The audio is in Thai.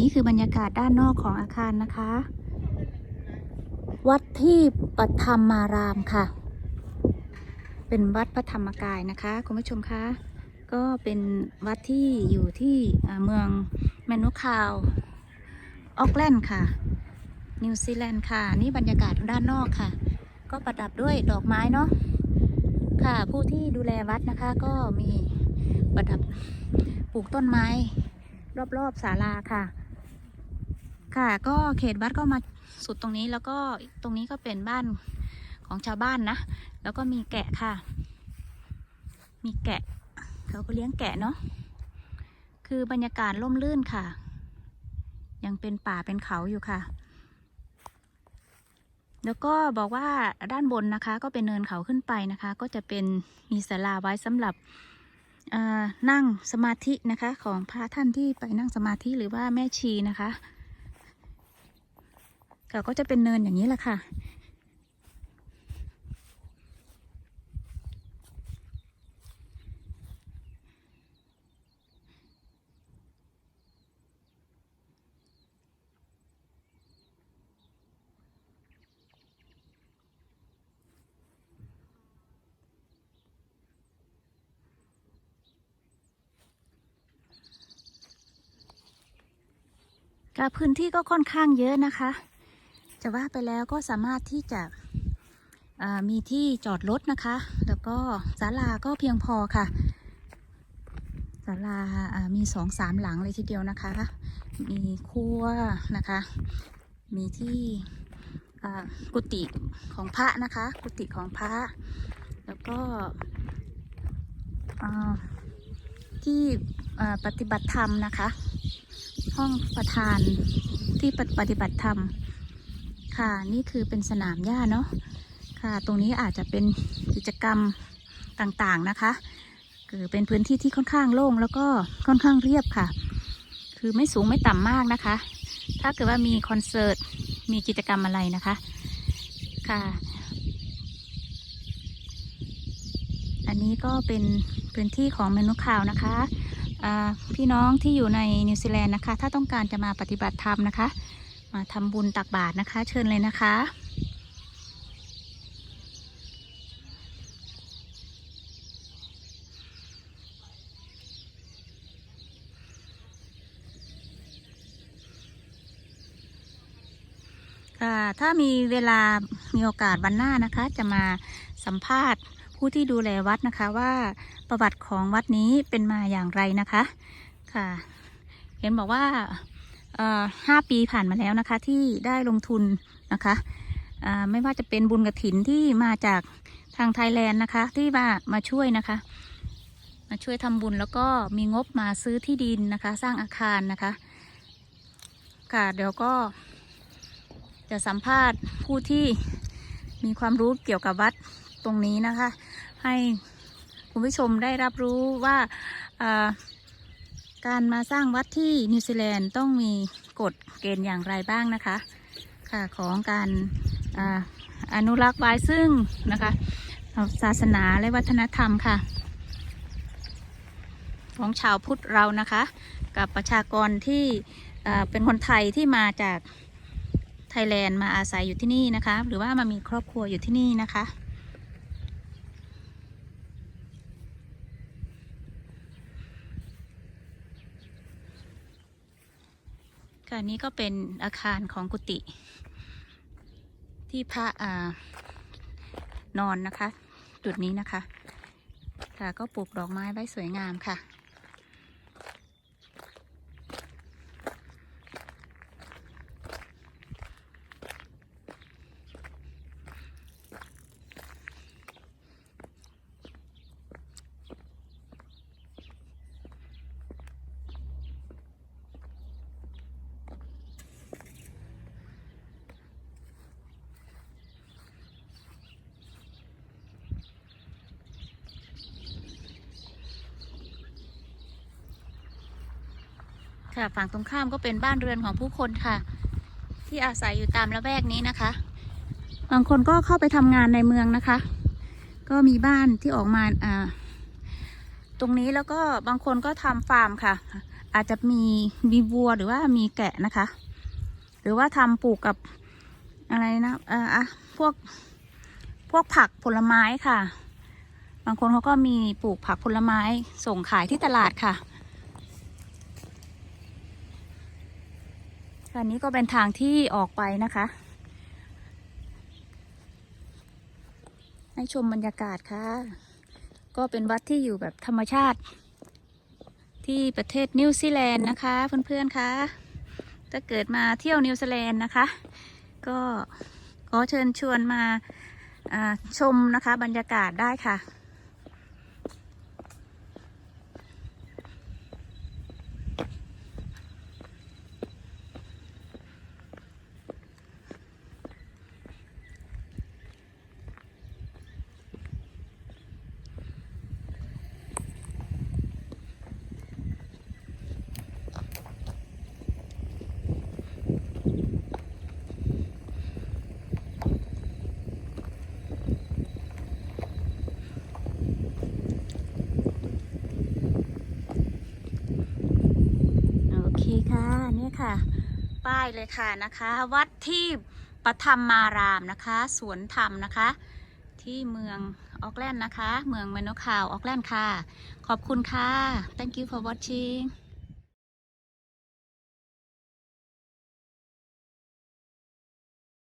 นี่คือบรรยากาศด้านนอกของอาคารนะคะ วัดที่ปฐมมารามค่ะ เป็นวัดพระธรรมกายนะคะคุณผู้ชมคะก็เป็นวัดที่อยู่ที่เมืองแมนูคาวออกแลนด์ค่ะ นิวซีแลนด์ค่ะ นี่บรรยากาศด้านนอกค่ะ ก็ประดับด้วยดอกไม้เนาะค่ะ ผู้ที่ดูแลวัดนะคะ ก็มีประดับปลูกต้นไม้ รอบๆศาลาค่ะ ค่ะก็เขตวัดก็มาสุดตรงนี้แล้วก็ตรงนี้ก็เป็นบ้านของชาวบ้านนะ แล้วก็มีแกะค่ะ มีแกะเขาก็เลี้ยงแกะเนาะคือบรรยากาศร่มรื่นค่ะ ยังเป็นป่าเป็นเขาอยู่ค่ะ แล้วก็บอกว่าด้านบนนะคะ ก็เป็นเนินเขาขึ้นไปนะคะ ก็จะเป็นมีศาลาไว้สำหรับนั่งสมาธินะคะของพระท่านที่ไปนั่งสมาธิหรือว่าแม่ชีนะคะ ค่ะก็จะเป็นเนินอย่างนี้แหละค่ะก็พื้นที่ก็ค่อนข้างเยอะนะคะ จะว่าไปแล้วก็สามารถที่จะมีที่จอดรถนะคะ แล้วก็ศาลาก็เพียงพอค่ะศาลามีสองสามหลังเลยทีเดียวนะคะ มีครัวนะคะ มีที่กุฏิของพระนะคะ กุฏิของพระ แล้วก็ที่ปฏิบัติธรรมนะคะ ห้องประธานที่ปฏิบัติธรรม ค่ะ นี่คือเป็นสนามหญ้าเนาะค่ะ ตรงนี้อาจจะเป็นกิจกรรมต่างๆนะคะ คือเป็นพื้นที่ที่ค่อนข้างโล่งแล้วก็ค่อนข้างเรียบค่ะ คือไม่สูงไม่ต่ำมากนะคะ ถ้าเกิดว่ามีคอนเสิร์ตมีกิจกรรมอะไรนะคะค่ะ อันนี้ก็เป็นพื้นที่ของเมนูข่าวนะคะพี่น้องที่อยู่ในนิวซีแลนด์นะคะ ถ้าต้องการจะมาปฏิบัติธรรมนะคะ มาทำบุญตักบาตรนะคะ เชิญเลยนะคะค่ะถ้ามีเวลามีโอกาสวันหน้านะคะ จะมาสัมภาษณ์ผู้ที่ดูแลวัดนะคะว่าประวัติของวัดนี้เป็นมาอย่างไรนะคะ ค่ะ เห็นบอกว่า ห้าปีผ่านมาแล้วนะคะ ที่ได้ลงทุนนะคะไม่ว่าจะเป็นบุญกระถินที่มาจากทางไทยแลนด์นะคะ ที่มามาช่วยนะคะ มาช่วยทำบุญแล้วก็มีงบมาซื้อที่ดินนะคะ สร้างอาคารนะคะ ค่ะเดี๋ยวก็จะสัมภาษณ์ผู้ที่มีความรู้เกี่ยวกับวัดตรงนี้นะคะ ให้คุณผู้ชมได้รับรู้ว่า การมาสร้างวัดที่นิวซีแลนด์ต้องมีกฎเกณฑ์อย่างไรบ้างนะคะค่ะของการออนุรักษ์ไว้ซึ่งนะคะศาสนาและวัฒนธรรมค่ะ ของชาวพุทธเรานะคะ กับประชากรที่เป็นคนไทยที่มาจากไทยแลนด์มาอาศัยอยู่ที่นี่นะคะ หรือว่ามามีครอบครัวอยู่ที่นี่นะคะ ค่ะนี้ก็เป็นอาคารของกุฏิที่พระอานอนนะคะ จุดนี้นะคะ ค่ะก็ปลูกดอกไม้ไว้สวยงามค่ะ ค่ะฝั่งตรงข้ามก็เป็นบ้านเรือนของผู้คนค่ะ ที่อาศัยอยู่ตามละแวกนี้นะคะ บางคนก็เข้าไปทำงานในเมืองนะคะ ก็มีบ้านที่ออกมาอ่าตรงนี้แล้วก็บางคนก็ทำฟาร์มค่ะ อาจจะมีมีวัวหรือว่ามีแกะนะคะ หรือว่าทำปลูกกับอะไรนะเอออะพวกพวกผักผลไม้ค่ะ บางคนเขาก็มีปลูกผักผลไม้ส่งขายที่ตลาดค่ะ อันนี้ก็เป็นทางที่ออกไปนะคะ ให้ชมบรรยากาศค่ะ ก็เป็นวัดที่อยู่แบบธรรมชาติ ที่ประเทศนิวซีแลนด์นะคะเพื่อนๆคะถ้าเกิดมาเที่ยวนิวซีแลนด์นะคะ ก็ขอเชิญชวนมาอ่าชมนะคะบรรยากาศได้ค่ะ ค่ะ ป้ายเลยค่ะนะคะ วัดที่ปฐมมารามนะคะ สวนธรรมนะคะ ที่เมืองออกแลนด์นะคะ เมืองเมโนคาวออกแลนด์ค่ะ ขอบคุณค่ะ thank you for watching